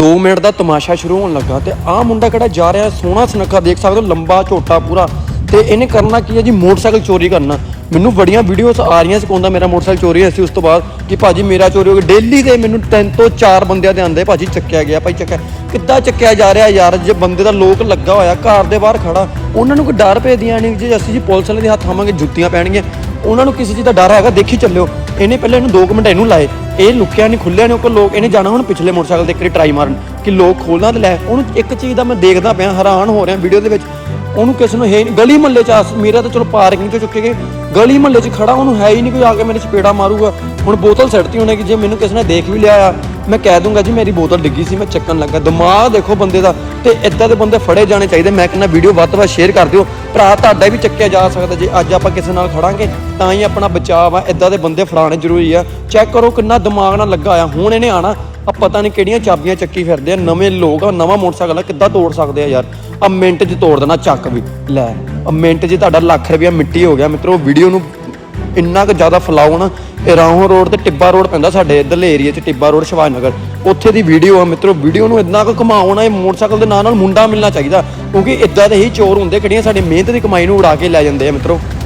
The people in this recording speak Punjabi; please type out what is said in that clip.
2 ਮਿੰਟ ਦਾ ਤਮਾਸ਼ਾ ਸ਼ੁਰੂ ਹੋਣ ਲੱਗਾ ਤੇ ਆਹ ਮੁੰਡਾ ਕਿਹੜਾ ਜਾ ਰਿਹਾ ਸੋਹਣਾ ਸੁਨੱਖਾ ਦੇਖ ਸਕਦੇ ਹੋ, ਲੰਬਾ, ਝੋਟਾ ਪੂਰਾ। ਤੇ ਇਹਨੇ ਕਰਨਾ ਕੀ ਹੈ ਜੀ? ਮੋਟਰਸਾਈਕਲ ਚੋਰੀ ਕਰਨਾ। ਮੈਨੂੰ ਬੜੀਆਂ ਵੀਡੀਓਜ਼ ਆ ਰਹੀਆਂ ਸੀ ਕੋਂਦਾ ਮੇਰਾ ਮੋਟਰਸਾਈਕਲ ਚੋਰੀ ਹੋਇਆ ਸੀ ਉਸ ਤੋਂ ਬਾਅਦ ਕਿ ਭਾਜੀ ਮੇਰਾ ਚੋਰੀ ਹੋ ਗਿਆ। ਡੇਲੀ ਦੇ ਮੈਨੂੰ ਤਿੰਨ ਤੋਂ ਚਾਰ ਬੰਦਿਆਂ ਦੇ ਆਂਦੇ ਭਾਜੀ ਚੱਕਿਆ ਗਿਆ। ਭਾਈ ਚੱਕਿਆ, ਕਿੱਦਾਂ ਚੱਕਿਆ ਜਾ ਰਿਹਾ ਯਾਰ? ਜੇ ਬੰਦੇ ਦਾ ਲੋਕ ਲੱਗਾ ਹੋਇਆ, ਘਰ ਦੇ ਬਾਹਰ ਖੜਾ, ਉਹਨਾਂ ਨੂੰ ਕੋਈ ਡਰ ਭੇਦੀਆਂ ਨਹੀਂ ਜੇ ਅਸੀਂ ਜੀ ਪੁਲਿਸ ਵਾਲੇ ਦੇ ਹੱਥ ਆਵਾਂਗੇ, ਜੁੱਤੀਆਂ ਪੈਣਗੀਆਂ। ਉਹਨਾਂ ਨੂੰ ਕਿਸੇ ਚੀਜ਼ ਦਾ ਡਰ ਹੈਗਾ, ਦੇਖੀ ਚੱਲਿਓ। ਇਹਨੇ ਪਹਿਲਾਂ ਇਹਨੂੰ 2 ਮਿੰਟ ਇਹਨੂੰ ਲਾਏ। ਇਹ ਲੁਕਿਆ ਨਹੀਂ ਖੁੱਲਿਆ ਨਹੀਂ ਉਹ ਲੋਕ ਇਹਨੇ ਜਾਣਾ ਹੁਣ ਪਿਛਲੇ ਮੋਟਰਸਾਈਕਲ ਤੇ ਇੱਕ ਟਰਾਈ ਮਾਰਨ ਕਿ ਲੋਕ ਖੋਲਣਾ ਤੇ ਲੈ। ਉਹਨੂੰ ਇੱਕ ਚੀਜ਼ ਦਾ ਮੈਂ ਦੇਖਦਾ ਪਿਆ, ਹੈਰਾਨ ਹੋ ਰਿਹਾ ਵੀਡੀਓ ਦੇ ਵਿੱਚ। ਉਹਨੂੰ ਕਿਸੇ ਨੂੰ ਹੈ ਨਹੀਂ ਗਲੀ ਮਹੱਲੇ ਚ ਆਸ ਮੇਰਾ ਤਾਂ ਚਲੋ ਪਾਰਕਿੰਗ ਚ ਚੁੱਕੇ ਗਏ ਗਲੀ ਮਹੱਲੇ ਚ ਖੜਾ, ਉਹਨੂੰ ਹੈ ਹੀ ਨਹੀਂ ਕੋਈ ਆ ਕੇ ਮੇਰੇ ਚਪੇੜਾ ਮਾਰੂਗਾ। ਹੁਣ ਬੋਤਲ ਸੜਤੀ ਹੋਣੀ ਕਿ ਜੇ ਮੈਨੂੰ ਕਿਸੇ ਨੇ ਦੇਖ ਵੀ ਲਿਆ ਆ, ਮੈਂ ਕਹਿ ਦੂੰਗਾ ਜੀ ਮੇਰੀ ਬੋਤਲ ਡਿੱਗੀ ਸੀ, ਮੈਂ ਚੱਕਣ ਲੱਗਾ। ਦਿਮਾਗ ਦੇਖੋ ਬੰਦੇ ਦਾ, ਤੇ ਇੱਦਾਂ ਦੇ ਬੰਦੇ ਫੜੇ ਜਾਣੇ ਚਾਹੀਦੇ, ਮੈਂ ਕਹਿੰਦਾ ਵੀਡੀਓ ਵੱਧ ਤੋਂ ਵੱਧ ਸ਼ੇਅਰ ਕਰ ਦਿਓ। ਭਰਾ ਤੁਹਾਡਾ ਵੀ ਚੱਕਿਆ ਜਾ ਸਕਦਾ, ਜੇ ਅੱਜ ਆਪਾਂ ਕਿਸੇ ਨਾਲ ਖੜਾਂਗੇ, ਤਾਂ ਹੀ ਆਪਣਾ ਬਚਾਅ ਆ ਇੱਦਾਂ ਦੇ ਬੰਦੇ ਫੜਾਉਣੇ ਜ਼ਰੂਰੀ ਆ। ਚੈੱਕ ਕਰੋ ਕਿੰਨਾ ਦਿਮਾਗ ਨਾਲ ਲੱਗਾ ਆ, ਹੁਣ ਇਹਨੇ ਆਣਾ ਆ ਪਤਾ ਨਹੀਂ ਕਿਹੜੀਆਂ ਚਾਬੀਆਂ ਚੱਕੀ ਫਿਰਦੇ ਆ, ਨਵੇਂ ਲੋਕ ਆ, ਨਵਾਂ ਮੋਟਰਸਾਈਕਲ ਆ, ਕਿੱਦਾਂ ਤੋੜ ਸਕਦੇ ਆ ਯਾਰ? ਆ ਮਿੰਟ 'ਚ ਤੋੜ ਦੇਣਾ ਚੱਕ ਵੀ। ਲੈ, ਆ ਮਿੰਟ 'ਚ ਤੁਹਾਡਾ ਲੱਖ ਰੁਪਇਆ ਮਿੱਟੀ ਹੋ ਗਿਆ। ਮਿੱਤਰੋ, ਵੀਡੀਓ ਨੂੰ ਇੰਨਾ ਕੁ ਜ਼ਿਆਦਾ ਫਲਾਓ ਨਾ, ਇਹ ਰੋਡ ਤੇ ਟਿੱਬਾ ਰੋਡ ਪੈਂਦਾ ਸਾਡੇ ਇੱਧਰਲੇ ਏਰੀਆ 'ਚ, ਟਿੱਬਾ ਰੋਡ ਸ਼ਿਵਾਜ ਨਗਰ ਉੱਥੇ ਦੀ ਵੀਡੀਓ ਆ ਮਿੱਤਰੋ, ਵੀਡੀਓ ਨੂੰ ਇੰਨਾ ਕੁ ਘੁਮਾਓ ਨਾ ਇਹ ਮੋਟਰਸਾਈਕਲ ਦੇ ਨਾਲ ਨਾਲ ਮੁੰਡਾ ਮਿਲਣਾ ਚਾਹੀਦਾ। ਕਿਉਂਕਿ ਇਦਾਂ ਦੇ ਹੀ ਚੋਰ ਹੁੰਦੇ, ਕਿਹੜੀਆਂ ਸਾਡੀ ਮਿਹਨਤ ਦੀ ਕਮਾਈ ਨੂੰ ਉਡਾ ਕੇ ਲੈ ਜਾਂਦੇ ਆ ਮਿੱਤਰੋ।